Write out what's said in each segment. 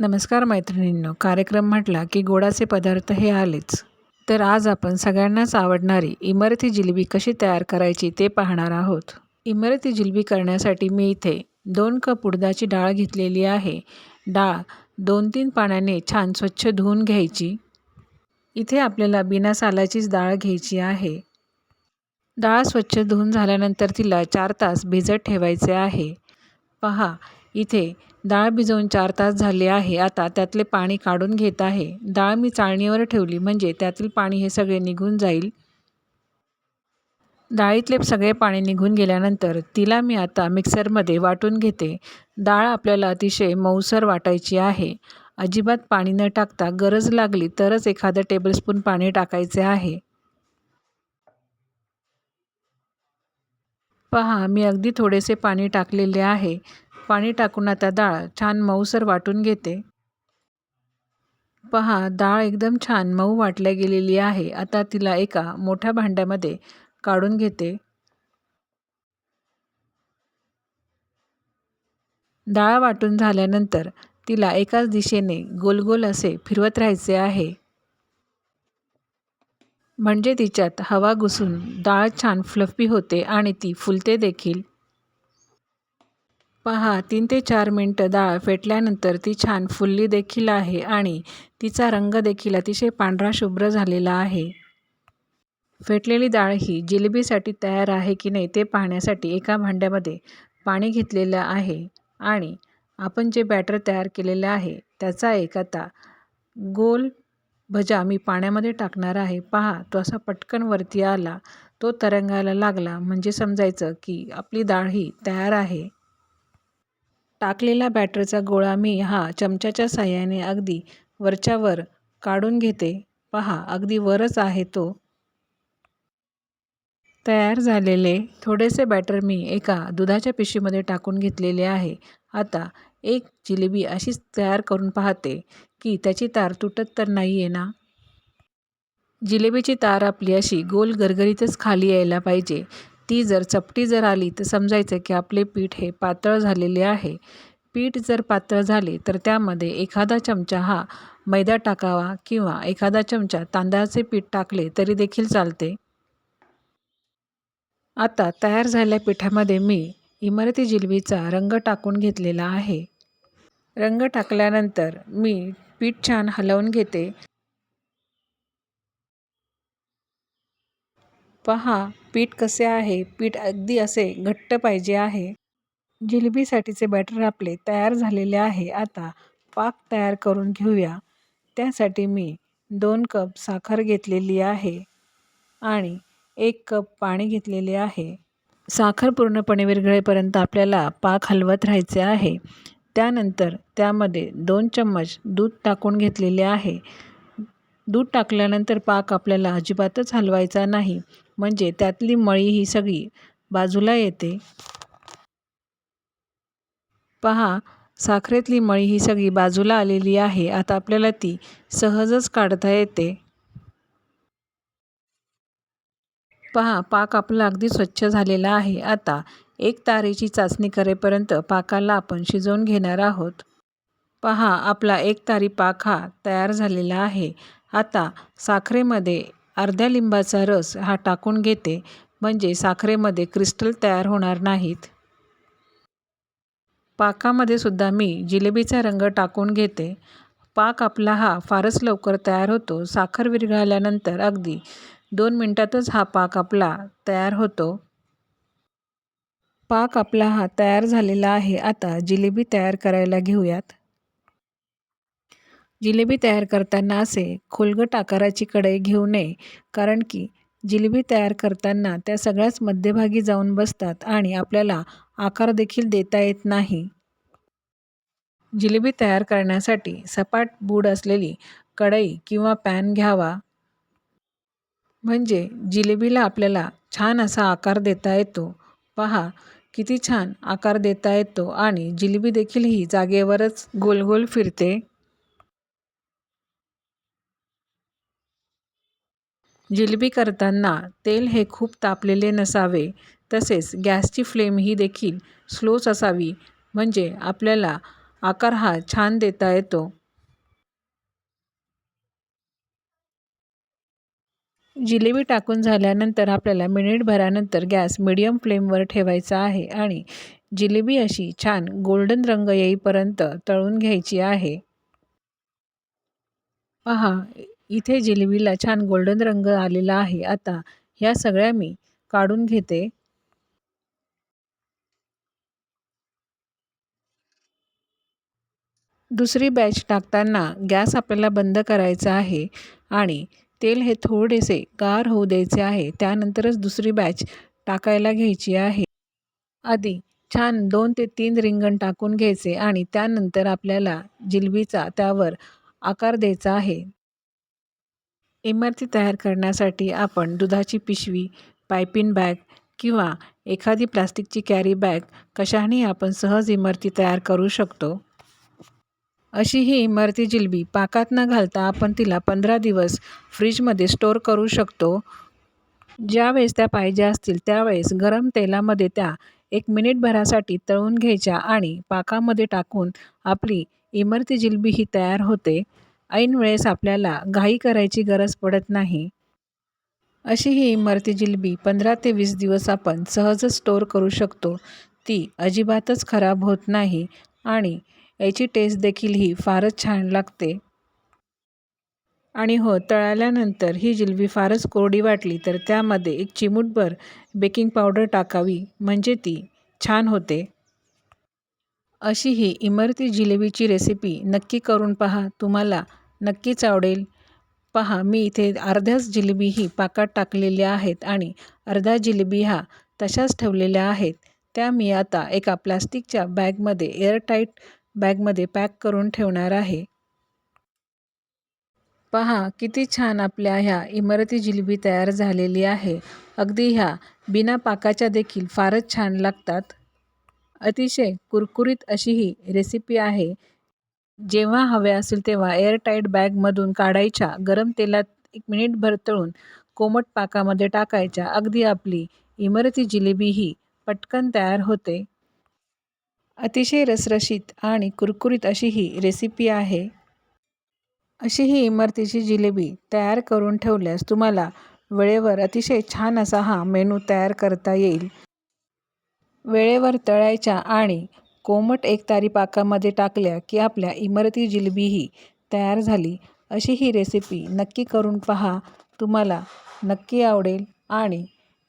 नमस्कार मैत्रिणींनो कार्यक्रम म्हटला की गोडाचे पदार्थ हे आलेच. तर आज आपण सगळ्यांनाच आवडणारी इमरती जिलबी कशी तयार करायची ते पाहणार आहोत. इमरती जिलबी करण्यासाठी मी इथे दोन कप उडदाची डाळ घेतलेली आहे. डाळ दोन तीन पाण्याने छान स्वच्छ धुवून घ्यायची. इथे आपल्याला बिना सालाचीच डाळ घ्यायची आहे. डाळ स्वच्छ धुवून झाल्यानंतर तिला चार तास भिजत ठेवायचे आहे. पहा इथे डाळ भिजवून चार तास झाले आहे. आता त्यातले पाणी काढून घेत आहे. डाळ मी चाळणीवर ठेवली म्हणजे त्यातील पाणी हे सगळे निघून जाईल. डाळीतले सगळे पाणी निघून गेल्यानंतर तिला मी आता मिक्सरमध्ये वाटून घेते. डाळ आपल्याला अतिशय मऊसर वाटायची आहे. अजिबात पाणी न टाकता गरज लागली तरच एखादं टेबलस्पून पाणी टाकायचे आहे. पहा मी अगदी थोडेसे पाणी टाकलेले आहे. पाणी टाकून आता डाळ छान मऊसर वाटून घेते. पहा डाळ एकदम छान मऊ वाटल्या गेलेली आहे. आता तिला एका मोठ्या भांड्यामध्ये काढून घेते. डाळ वाटून झाल्यानंतर तिला एकाच दिशेने गोल गोल असे फिरवत राहायचे आहे. म्हणजे तिच्यात हवा घुसून डाळ छान फ्लफी होते आणि ती फुलते देखील. पहा तीन ते चार मिनटं डाळ फेटल्यानंतर ती छान फुलली देखील आहे आणि तिचा रंग देखील अतिशय पांढरा शुभ्र झालेला आहे. फेटलेली डाळ ही जिलेबीसाठी तयार आहे की नाही ते पाहण्यासाठी एका भांड्यामध्ये पाणी घेतलेलं आहे आणि आपण जे बॅटर तयार केलेलं आहे त्याचा एक आता गोल भजा मी पाण्यामध्ये टाकणार आहे. पहा तो असा पटकन वरती आला तो तरंगायला लागला. म्हणजे समजायचं की आपली डाळ ही तयार आहे. टाकलेला बॅटरचा गोळा मी हा चमच्याच्या साह्याने अगदी वरच्यावर काढून घेते. पहा अगदी वरच आहे तो. तयार झालेले थोडेसे बॅटर मी एका दुधाच्या पिशवीमध्ये टाकून घेतलेले आहे. आता एक जिलेबी अशीच तयार करून पाहते की त्याची तार तुटत तर नाही आहे ना? जिलेबीची तार आपली अशी गोल गरगरीतच खाली यायला पाहिजे. ती जर चपटी जर आली तर समजायचं की आपले पीठ हे पातळ झालेले आहे. पीठ जर पातळ झाले तर त्यामध्ये एखादा चमचा हा मैदा टाकावा किंवा एखादा चमचा तांदळाचे पीठ टाकले तरी देखील चालते. आता तयार झालेल्या पिठामध्ये मी इमारती जिलबीचा रंग टाकून घेतलेला आहे. रंग टाकल्यानंतर मी पीठ छान हलवून घेते. पहा पीठ कसे आहे? पीठ अगदी असे घट्ट पाहिजे आहे. जिलेबीसाठीचे बॅटर आपले तयार झालेले आहे. आता पाक तयार करून घेऊया. त्यासाठी मी दोन कप साखर घेतलेली आहे आणि एक कप पाणी घेतलेले आहे. साखर पूर्णपणे विरघळेपर्यंत आपल्याला पाक हलवत राहायचे आहे. त्यानंतर त्यामध्ये दोन चम्मच दूध टाकून घेतलेले आहे. दूध टाकल्यानंतर पाक आपल्याला अजिबातच हलवायचा नाही. म्हणजे त्यातली मळी ही सगळी बाजूला येते. पहा साखरेतली मळी ही सगळी बाजूला आलेली आहे. आता आपल्याला ती सहजच काढता येते. पहा पाक आपला अगदी स्वच्छ झालेला आहे. आता एक तारेची चाचणी करेपर्यंत पाकाला आपण शिजवून घेणार आहोत. पहा आपला एक तारी पाक हा तयार झालेला आहे. आता साखरेमध्ये अर्ध्या लिंबाचा रस हा टाकून घेते म्हणजे साखरेमध्ये क्रिस्टल तयार होणार नाहीत. पाकामध्ये सुद्धा मी जिलेबीचा रंग टाकून घेते. पाक आपला हा फारच लवकर तयार होतो. साखर विरघळल्यानंतर अगदी दोन मिनटातच हा पाक आपला तयार होतो. पाक आपला हा तयार झालेला आहे. आता जिलेबी तयार करायला घेऊयात. जिलेबी तयार करताना असे खोलगट आकाराची कढई घेऊ नये कारण की जिलेबी तयार करताना त्या सगळ्याच मध्यभागी जाऊन बसतात आणि आपल्याला आकार देखील देता येत नाही. जिलेबी तयार करण्यासाठी सपाट बूड असलेली कढई किंवा पॅन घ्यावा. म्हणजे जिलेबीला आपल्याला छान असा आकार देता येतो. पहा किती छान आकार देता येतो आणि जिलेबी देखील ही जागेवरच गोल गोल फिरते. जिलेबी करताना तेल हे खूप तापलेले नसावे तसेच गॅसची फ्लेम ही देखील स्लोच असावी म्हणजे आपल्याला आकार हा छान देता येतो. जिलेबी टाकून झाल्यानंतर आपल्याला मिनिटभरानंतर गॅस मिडियम फ्लेमवर ठेवायचा आहे आणि जिलेबी अशी छान गोल्डन रंग येईपर्यंत तळून घ्यायची आहे. पहा इथे जिलेबीला छान गोल्डन रंग आलेला आहे. आता ह्या सगळ्या मी काढून घेते. दुसरी बॅच टाकताना गॅस आपल्याला बंद करायचा आहे आणि तेल हे थोडेसे गार होऊ द्यायचे आहे. त्यानंतरच दुसरी बॅच टाकायला घ्यायची आहे. आधी छान दोन ते तीन रिंगण टाकून घ्यायचे आणि त्यानंतर आपल्याला जिलबीचा त्यावर आकार द्यायचा आहे. इमारती तयार करण्यासाठी आपण दुधाची पिशवी पायपिन बॅग किंवा एखादी प्लास्टिकची कॅरी बॅग कशाने आपण सहज इमारती तयार करू शकतो. अशी ही इमारती जिलबी पाकात न घालता आपण तिला पंधरा दिवस फ्रीजमध्ये स्टोअर करू शकतो. ज्यावेळेस त्या पाहिजे असतील त्यावेळेस गरम तेलामध्ये त्या एक मिनिटभरासाठी तळून घ्यायच्या आणि पाकामध्ये टाकून आपली इमरती जिलबी ही तयार होते. ऐन वेळेस आपल्याला घाई करायची गरज पडत नाही. अशी ही इमारती जिलबी पंधरा ते वीस दिवस आपण सहजच स्टोअर करू शकतो. ती अजिबातच खराब होत नाही आणि याची टेस्ट देखील ही फारच छान लागते. आणि हो तळाल्यानंतर ही जिलबी फारच कोरडी वाटली तर त्यामध्ये एक चिमूटभर बेकिंग पावडर टाकावी म्हणजे ती छान होते. अशी ही इमरती जिलेबीची रेसिपी नक्की करून पहा. तुम्हाला नक्कीच आवडेल. पहा मी इथे अर्ध्याच जिलेबी ही पाकात टाकलेल्या आहेत आणि अर्धा जिलेबी हा तशाच ठेवलेल्या आहेत. त्या मी आता एका प्लास्टिकच्या बॅगमध्ये एअरटाईट बॅगमध्ये पॅक करून ठेवणार आहे. पहा किती छान आपल्या ह्या इमारती जिलेबी तयार झालेली आहे. अगदी ह्या बिना पाकाच्या देखील फारच छान लागतात. अतिशय कुरकुरीत अशी ही रेसिपी आहे. जेव्हा हव्या असेल तेव्हा एअरटाईट बॅगमधून काढायच्या. गरम तेलात एक मिनिटभर तळून कोमट पाकामध्ये टाकायच्या. अगदी आपली इमारती जिलेबी ही पटकन तयार होते. अतिशय रसरशीत आणि कुरकुरीत अशी ही रेसिपी आहे. अशी ही इमारतीची जिलेबी तयार करून ठेवल्यास तुम्हाला वेळेवर अतिशय छान असा हा मेनू तयार करता येईल. वेळेवर तळायच्या आणि कोमट एकतारी पाकामध्ये टाकल्या की आपल्या इमारती जिलबीही तयार झाली. अशी ही रेसिपी नक्की करून पहा. तुम्हाला नक्की आवडेल आणि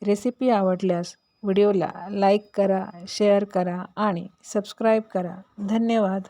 रेसिपी आवडल्यास व्हिडिओला लाईक करा शेअर करा आणि सबस्क्राईब करा. धन्यवाद.